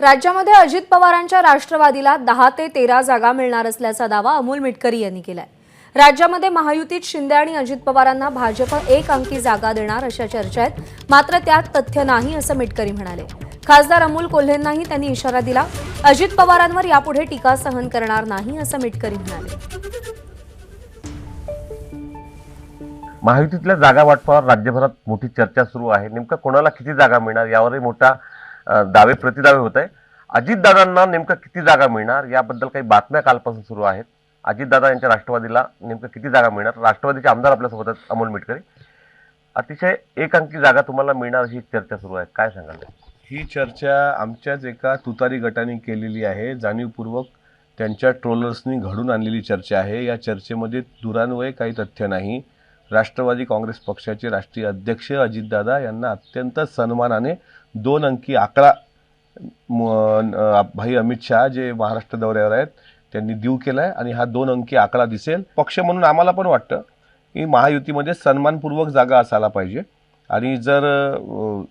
राज्यामध्ये अजित पवारांच्या राष्ट्रवादीला दहा ते तेरा जागा मिळणार असल्याचा दावा अमोल मिटकरी यांनी केलाय. राज्यामध्ये महायुतीत शिंदे आणि अजित पवारांना भाजप एक अंकी जागा देणार अशा चर्चा आहेत. मात्र त्यात तथ्य नाही असं मिटकरी म्हणाले. खासदार अमोल कोल्हेंनाही त्यांनी इशारा दिला. अजित पवारांवर यापुढे टीका सहन करणार नाही असं मिटकरी म्हणाले. महायुतीतल्या जागा वाटपावर राज्यभरात मोठी चर्चा सुरू आहे. नेमकं कोणाला किती जागा मिळणार यावरही मोठा दावे प्रतिदावे होत आहे. अजितदादांना नेमकं किती जागा मिळणार याबद्दल काही बातम्या कालपासून सुरू आहेत. अजितदादा यांच्या राष्ट्रवादीला नेमकं किती जागा मिळणार? राष्ट्रवादीचे आमदार आपल्यासोबत आहेत अमोल मिटकरी. अतिशय एक अंकी जागा तुम्हाला मिळणार अशी एक चर्चा सुरू आहे. काय सांगाल? ही चर्चा आमच्याच एका तुतारी गटाने केलेली आहे. जाणीवपूर्वक त्यांच्या ट्रोलर्सनी घडून आणलेली चर्चा आहे. या चर्चेमध्ये दुरान्वये काही तथ्य नाही. राष्ट्रवादी काँग्रेस पक्षाचे राष्ट्रीय अध्यक्ष अजितदादा यांना अत्यंत सन्मानाने दोन अंकी आकडा म- भाई अमित शहा जे महाराष्ट्र दौऱ्यावर आहेत त्यांनी देऊ केला आहे आणि हा दोन अंकी आकडा दिसेल. पक्ष म्हणून आम्हाला पण वाटतं की महायुतीमध्ये सन्मानपूर्वक जागा असायला पाहिजे. आणि जर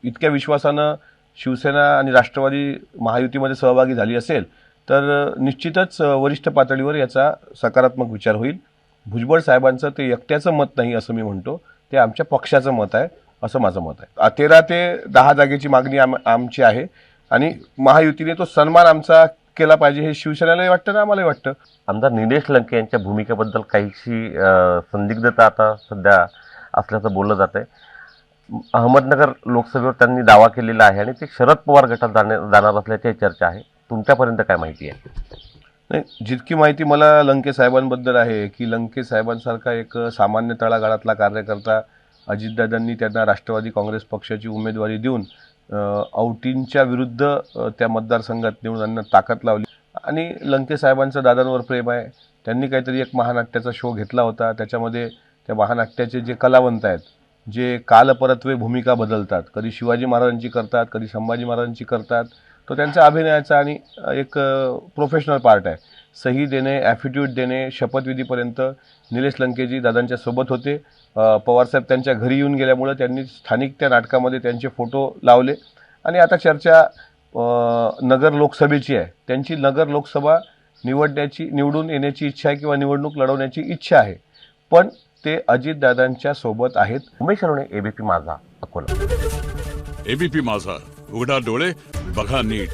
इतक्या विश्वासानं शिवसेना आणि राष्ट्रवादी महायुतीमध्ये सहभागी झाली असेल तर निश्चितच वरिष्ठ पातळीवर याचा सकारात्मक विचार होईल. भुजबळ साहेबांचं ते एकट्याचं मत नाही असं मी म्हणतो. ते आमच्या पक्षाचं मत आहे. असं माझं मत आहे. तेरा ते दहा जागेची मागणी आम आमची आहे आणि महायुतीने तो सन्मान आमचा केला पाहिजे हे शिवसेनेलाही वाटतं ना आम्हालाही वाटतं. आमदार निलेश लंके यांच्या भूमिकेबद्दल काहीशी संदिग्धता आता सध्या असल्याचं बोललं जात आहे अहमदनगर लोकसभेवर त्यांनी दावा केलेला आहे आणि ते शरद पवार गटात जाणे जाणार असल्याची चर्चा आहे. तुमच्यापर्यंत काय माहिती आहे? नाही जितकी माहिती मला लंके साहेबांबद्दल आहे की लंके साहेबांसारखा एक सामान्य तळागाळातला कार्यकर्ता अजितदादांनी त्यांना राष्ट्रवादी काँग्रेस पक्षाची उमेदवारी देऊन औटींच्या विरुद्ध त्या मतदारसंघात निवडून आणण्यात ताकद लावली. आणि लंकेसाहेबांचं दादांवर प्रेम आहे. त्यांनी काहीतरी एक महानाट्याचा शो घेतला होता. त्याच्यामध्ये त्या महानाट्याचे जे कलावंत आहेत जे कालपरत्वे भूमिका बदलतात कधी शिवाजी महाराजांची करतात कधी संभाजी महाराजांची करतात तो त्यांचा अभिनयाचा आणि एक प्रोफेशनल पार्ट आहे. सही देणे ॲफिट्यूड देणे शपथविधीपर्यंत निलेश लंकेजी दादांच्या सोबत होते. पवारसाहेब त्यांच्या घरी येऊन गेल्यामुळं त्यांनी स्थानिक त्या नाटकामध्ये त्यांचे फोटो लावले. आणि आता चर्चा नगर लोकसभेची आहे. त्यांची नगर लोकसभा निवडण्याची निवडून येण्याची इच्छा आहे किंवा निवडणूक लढवण्याची इच्छा आहे. पण ते अजितदादांच्या सोबत आहेत. उमेश अरोणे एबीपी माझा अकोला. एबीपी माझा. उघडा डोळे बघा नीट.